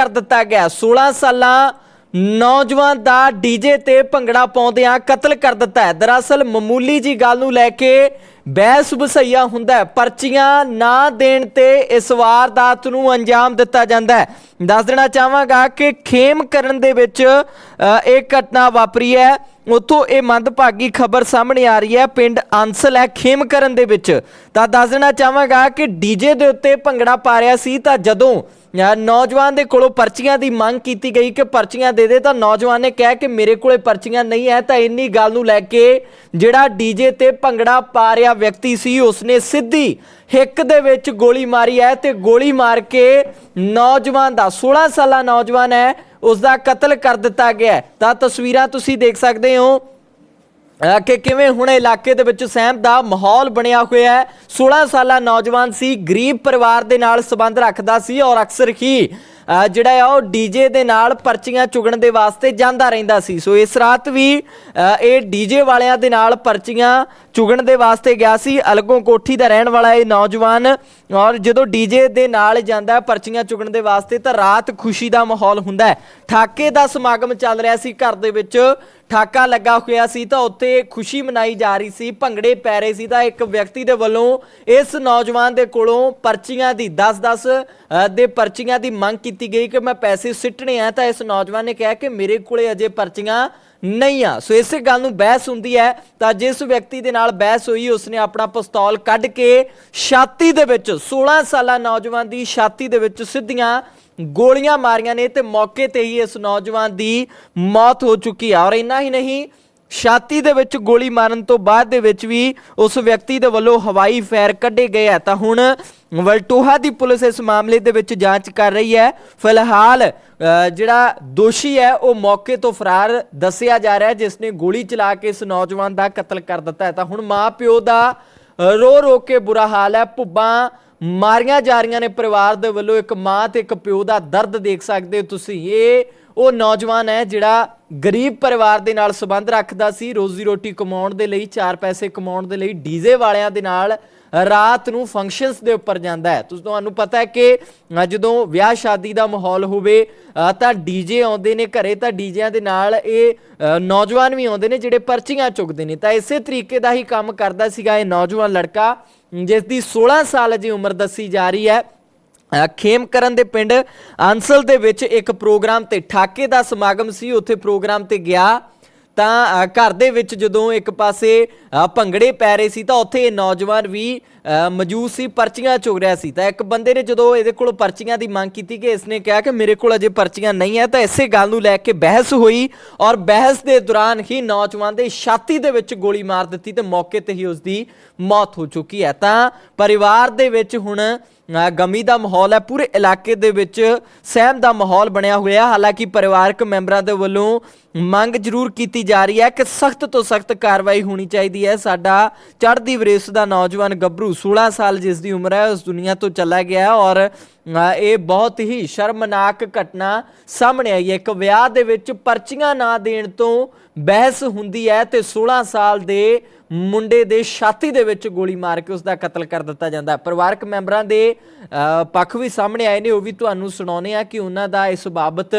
ਕਰ ਦਿੱਤਾ ਗਿਆ। 16 ਸਾਲਾਂ ਨੌਜਵਾਨ ਦਾ ਡੀਜੇ ਤੇ ਭੰਗੜਾ ਪਾਉਂਦਿਆਂ ਕਤਲ ਕਰ ਦਿੱਤਾ ਹੈ। ਦਰਅਸਲ ਮਾਮੂਲੀ ਜੀ ਗੱਲ ਨੂੰ ਲੈ ਕੇ ਬਹਿਸ ਬਸਈਆ ਹੁੰਦਾ ਹੈ। ਪਰਚੀਆਂ ਨਾ ਦੇਣ ਤੇ ਇਸ ਵਾਰਦਾਤ ਨੂੰ ਅੰਜਾਮ ਦਿੱਤਾ ਜਾਂਦਾ ਹੈ। ਦੱਸ ਦੇਣਾ ਚਾਹਾਂਗਾ ਕਿ ਖੇਮ ਕਰਨ ਦੇ ਵਿੱਚ ਇਹ ਘਟਨਾ ਵਾਪਰੀ ਹੈ। ਉਤੋਂ ਇਹ ਮੰਦਭਾਗੀ ਖਬਰ ਸਾਹਮਣੇ ਆ ਰਹੀ ਹੈ। ਪਿੰਡ ਅੰਸਲ ਹੈ ਖੇਮ ਕਰਨ ਦੇ ਵਿੱਚ। ਤਾਂ ਦੱਸ ਦੇਣਾ ਚਾਹਾਂਗਾ ਕਿ ਡੀਜੇ ਦੇ ਉੱਤੇ ਭੰਗੜਾ ਪਾ ਰਿਹਾ ਸੀ ਤਾਂ ਜਦੋਂ ਨੌਜਵਾਨ ਦੇ ਕੋਲੋਂ ਪਰਚੀਆਂ ਦੀ ਮੰਗ ਕੀਤੀ ਗਈ ਕਿ ਪਰਚੀਆਂ ਦੇ ਦੇ ਤਾਂ ਨੌਜਵਾਨ ਨੇ ਕਿਹਾ ਕਿ ਮੇਰੇ ਕੋਲੇ ਪਰਚੀਆਂ ਨਹੀਂ ਹੈ, ਤਾਂ ਇੰਨੀ ਗੱਲ ਨੂੰ ਲੈ ਕੇ ਜਿਹੜਾ ਡੀਜੇ ਤੇ ਭੰਗੜਾ ਪਾ ਰਿਹਾ ਵਿਅਕਤੀ ਸੀ, ਉਸਨੇ ਸਿੱਧੀ ਹਿੱਕ ਦੇ ਵਿੱਚ ਗੋਲੀ ਮਾਰੀ ਹੈ ਤੇ ਗੋਲੀ ਮਾਰ ਕੇ ਨੌਜਵਾਨ ਦਾ 16 ਸਾਲਾ ਨੌਜਵਾਨ ਹੈ ਉਸ ਦਾ ਕਤਲ ਕਰ ਦਿੱਤਾ ਗਿਆ ਤਾਂ ਤਸਵੀਰਾਂ ਤੁਸੀਂ ਦੇਖ ਸਕਦੇ ਹੋ। ਕਿ ਕਿਵੇਂ ਹੁਣ ਇਲਾਕੇ ਦੇ ਵਿੱਚ ਸਹਿਮ ਦਾ ਮਾਹੌਲ ਬਣਿਆ ਹੋਇਆ ਹੈ? 16 ਸਾਲਾ ਨੌਜਵਾਨ ਸੀ, ਗਰੀਬ ਪਰਿਵਾਰ ਦੇ ਨਾਲ ਸੰਬੰਧ ਰੱਖਦਾ ਸੀ ਔਰ ਅਕਸਰ ਹੀ ਜਿਹੜਾ ਆ, ਉਹ ਡੀਜੇ ਦੇ ਨਾਲ ਪਰਚੀਆਂ ਚੁਗਣ ਦੇ ਵਾਸਤੇ ਜਾਂਦਾ ਰਹਿੰਦਾ ਸੀ। ਸੋ ਇਸ ਰਾਤ ਵੀ ਅਹ ਇਹ ਡੀਜੇ ਵਾਲਿਆਂ ਦੇ ਨਾਲ ਪਰਚੀਆਂ ਚੁਗਣ ਦੇ ਵਾਸਤੇ ਗਿਆ ਸੀ। ਅਲਗੋਂ ਕੋਠੀ ਦਾ ਰਹਿਣ ਵਾਲਾ ਇਹ ਨੌਜਵਾਨ, ਔਰ ਜਦੋਂ ਡੀਜੇ ਦੇ ਨਾਲ ਜਾਂਦਾ ਪਰਚੀਆਂ ਚੁਗਣ ਦੇ ਵਾਸਤੇ, ਤਾਂ ਰਾਤ ਖੁਸ਼ੀ ਦਾ ਮਾਹੌਲ ਹੁੰਦਾ ਹੈ। ਠਾਕੇ ਦਾ ਸਮਾਗਮ ਚੱਲ ਰਿਹਾ ਸੀ ਘਰ ਦੇ ਵਿੱਚ। ਠਾਕਾ ਲੱਗਾ ਹੋਇਆ ਸੀ, ਤਾਂ ਉੱਥੇ ਖੁਸ਼ੀ ਮਨਾਈ ਜਾ ਰਹੀ ਸੀ। ਭੰਗੜੇ ਪੈ ਰਹੇ ਸੀ, ਤਾਂ ਇੱਕ ਵਿਅਕਤੀ ਦੇ ਵੱਲੋਂ ਇਸ ਨੌਜਵਾਨ ਦੇ ਕੋਲੋਂ ਪਰਚੀਆਂ ਦੀ 10-10 ਦੇ ਪਰਚੀਆਂ ਦੀ ਮੰਗ ਕੀਤੀ ਗਈ ਕਿ ਮੈਂ ਪੈਸੇ ਸਿੱਟਣੇ ਆ ਤਾਂ ਇਸ ਨੌਜਵਾਨ ਨੇ ਕਿਹਾ ਕਿ ਮੇਰੇ ਕੋਲੇ ਅਜੇ ਪਰਚੀਆਂ ਨਹੀਂ ਆ। ਸੋ ਇਸੇ ਗੱਲ ਨੂੰ ਬਹਿਸ ਹੁੰਦੀ ਹੈ ਤਾਂ ਜਿਸ ਵਿਅਕਤੀ ਦੇ ਨਾਲ ਬਹਿਸ ਹੋਈ, ਉਸਨੇ ਆਪਣਾ ਪਿਸਤੌਲ ਕੱਢ ਕੇ ਛਾਤੀ ਦੇ ਵਿੱਚ 16 ਸਾਲਾ ਨੌਜਵਾਨ ਦੀ ਛਾਤੀ ਦੇ ਵਿੱਚ ਸਿੱਧੀਆਂ ਗੋਲੀਆਂ ਮਾਰੀਆਂ ਨੇ ਤੇ ਮੌਕੇ ਤੇ ਹੀ ਇਸ ਨੌਜਵਾਨ ਦੀ ਮੌਤ ਹੋ ਚੁੱਕੀ ਹੈ ਔਰ ਇੰਨਾ ਹੀ ਨਹੀਂ, ਛਾਤੀ ਦੇ ਵਿੱਚ ਗੋਲੀ ਮਾਰਨ ਤੋਂ ਬਾਅਦ ਦੇ ਵਿੱਚ ਵੀ ਉਸ ਵਿਅਕਤੀ ਦੇ ਵੱਲੋਂ ਹਵਾਈ ਫਾਇਰ ਕੱਢੇ ਗਏ ਆ। ਤਾਂ ਹੁਣ ਵਲਟੋਹਾ ਦੀ ਪੁਲਿਸ ਇਸ ਮਾਮਲੇ ਦੇ ਵਿੱਚ ਜਾਂਚ ਕਰ ਰਹੀ ਹੈ। ਫਿਲਹਾਲ ਜਿਹੜਾ ਦੋਸ਼ੀ ਹੈ, ਉਹ ਮੌਕੇ ਤੋਂ ਫਰਾਰ ਦੱਸਿਆ ਜਾ ਰਿਹਾ ਹੈ, ਜਿਸ ਨੇ ਗੋਲੀ ਚਲਾ ਕੇ ਇਸ ਨੌਜਵਾਨ ਦਾ ਕਤਲ ਕਰ ਦਿੱਤਾ ਹੈ। ਤਾਂ ਹੁਣ ਮਾਂ ਪਿਓ ਦਾ ਰੋ ਰੋ ਕੇ ਬੁਰਾ ਹਾਲ ਹੈ। ਭੁੱਬਾਂ ਮਾਰੀਆਂ ਜਾ ਰਹੀਆਂ ਨੇ ਪਰਿਵਾਰ ਦੇ ਵੱਲੋਂ। ਇੱਕ ਮਾਂ ਤੇ ਇੱਕ ਪਿਓ ਦਾ ਦਰਦ ਦੇਖ ਸਕਦੇ ਹੋ ਤੁਸੀਂ। ਇਹ ਉਹ ਨੌਜਵਾਨ ਹੈ ਜਿਹੜਾ ਗਰੀਬ ਪਰਿਵਾਰ ਦੇ ਨਾਲ ਸੰਬੰਧ ਰੱਖਦਾ ਸੀ ਰੋਜ਼ੀ ਰੋਟੀ ਕਮਾਉਣ ਦੇ ਲਈ ਚਾਰ ਪੈਸੇ ਕਮਾਉਣ ਦੇ ਲਈ ਡੀਜ਼ੇ ਵਾਲਿਆਂ ਦੇ ਨਾਲ ਰਾਤ ਨੂੰ ਫੰਕਸ਼ਨਸ ਦੇ ਉੱਪਰ ਜਾਂਦਾ ਹੈ। ਤੁਸੀਂ ਤੁਹਾਨੂੰ ਪਤਾ ਹੈ ਕਿ ਜਦੋਂ ਵਿਆਹ ਸ਼ਾਦੀ ਦਾ ਮਾਹੌਲ ਹੋਵੇ ਅ, ਤਾਂ ਡੀਜੇ ਆਉਂਦੇ ਨੇ ਘਰੇ ਤਾਂ ਡੀਜਿਆਂ ਦੇ ਨਾਲ ਇਹ ਨੌਜਵਾਨ ਵੀ ਆਉਂਦੇ ਨੇ ਜਿਹੜੇ ਪਰਚੀਆਂ ਚੁੱਕਦੇ ਨੇ। ਤਾਂ ਇਸੇ ਤਰੀਕੇ ਦਾ ਹੀ ਕੰਮ ਕਰਦਾ ਸੀਗਾ ਇਹ ਨੌਜਵਾਨ ਲੜਕਾ ਜਿਸ ਦੀ 16 ਸਾਲ ਅਜੇ ਉਮਰ ਦੱਸੀ ਜਾ ਰਹੀ ਹੈ। ਖੇਮਕਰਨ ਦੇ ਪਿੰਡ ਅੰਸਲ ਦੇ ਵਿੱਚ ਇੱਕ ਪ੍ਰੋਗਰਾਮ ਤੇ ਠਾਕੇ ਦਾ ਸਮਾਗਮ ਸੀ। ਉੱਥੇ ਪ੍ਰੋਗਰਾਮ ਤੇ ਗਿਆ ਤਾਂ ਘਰ ਦੇ ਵਿੱਚ ਜਦੋਂ ਇੱਕ ਪਾਸੇ ਭੰਗੜੇ ਪੈ ਰਹੇ ਸੀ ਤਾਂ ਉੱਥੇ ਇਹ ਨੌਜਵਾਨ ਵੀ ਮੌਜੂਦ ਸੀ, ਪਰਚੀਆਂ ਚੁਗ ਰਿਹਾ ਸੀ। ਤਾਂ ਇੱਕ ਬੰਦੇ ਨੇ ਜਦੋਂ ਇਹਦੇ ਕੋਲ ਪਰਚੀਆਂ ਦੀ ਮੰਗ ਕੀਤੀ ਕਿ ਇਸਨੇ ਕਿਹਾ ਕਿ ਮੇਰੇ ਕੋਲ ਅਜੇ ਪਰਚੀਆਂ ਨਹੀਂ ਹੈ, ਤਾਂ ਇਸੇ ਗੱਲ ਨੂੰ ਲੈ ਕੇ ਬਹਿਸ ਹੋਈ ਔਰ ਬਹਿਸ ਦੇ ਦੌਰਾਨ ਹੀ ਨੌਜਵਾਨ ਦੇ ਛਾਤੀ ਦੇ ਵਿੱਚ ਗੋਲੀ ਮਾਰ ਦਿੱਤੀ ਤੇ ਮੌਕੇ ਤੇ ਹੀ ਉਸ ਦੀ ਮੌਤ ਹੋ ਚੁੱਕੀ ਹੈ। ਤਾਂ ਪਰਿਵਾਰ ਦੇ ਵਿੱਚ ਹੁਣ ਗਮੀ ਦਾ ਮਾਹੌਲ ਹੈ। ਪੂਰੇ ਇਲਾਕੇ ਦੇ ਵਿੱਚ ਸਹਿਮ ਦਾ ਮਾਹੌਲ ਬਣਿਆ ਹੋਇਆ। ਹਾਲਾਂਕਿ ਪਰਿਵਾਰਕ ਮੈਂਬਰਾਂ ਦੇ ਵੱਲੋਂ ਮੰਗ ਜ਼ਰੂਰ ਕੀਤੀ ਜਾ ਰਹੀ ਹੈ ਕਿ ਸਖਤ ਤੋਂ ਸਖਤ ਕਾਰਵਾਈ ਹੋਣੀ ਚਾਹੀਦੀ ਹੈ। ਸਾਡਾ ਚੜ੍ਹਦੀ ਵਰੇਸ ਦਾ ਨੌਜਵਾਨ ਗੱਭਰੂ 16 ਸਾਲ ਜਿਸ ਦੀ ਉਮਰ ਹੈ, ਉਸ ਦੁਨੀਆ ਤੋਂ ਚਲਾ ਗਿਆ ਔਰ ਇਹ ਬਹੁਤ ਹੀ ਸ਼ਰਮਨਾਕ ਘਟਨਾ ਸਾਹਮਣੇ ਆਈ ਹੈ। ਇੱਕ ਵਿਆਹ ਦੇ ਵਿੱਚ ਪਰਚੀਆਂ ਨਾ ਦੇਣ ਤੋਂ ਬਹਿਸ ਹੁੰਦੀ ਹੈ ਤੇ 16 ਸਾਲ ਦੇ ਮੁੰਡੇ ਦੇ ਛਾਤੀ ਦੇ ਵਿੱਚ ਗੋਲੀ ਮਾਰ ਕੇ ਉਸ ਦਾ ਕਤਲ ਕਰ ਦਿੱਤਾ ਜਾਂਦਾ ਹੈ। ਪਰਿਵਾਰਕ ਮੈਂਬਰਾਂ ਦੇ ਅ, ਪੱਖ ਵੀ ਸਾਹਮਣੇ ਆਏ ਨੇ ਉਹ ਵੀ ਤੁਹਾਨੂੰ ਸੁਣਾਉਨੇ ਆ ਕਿ ਉਹਨਾਂ ਦਾ ਇਸ ਬਾਬਤ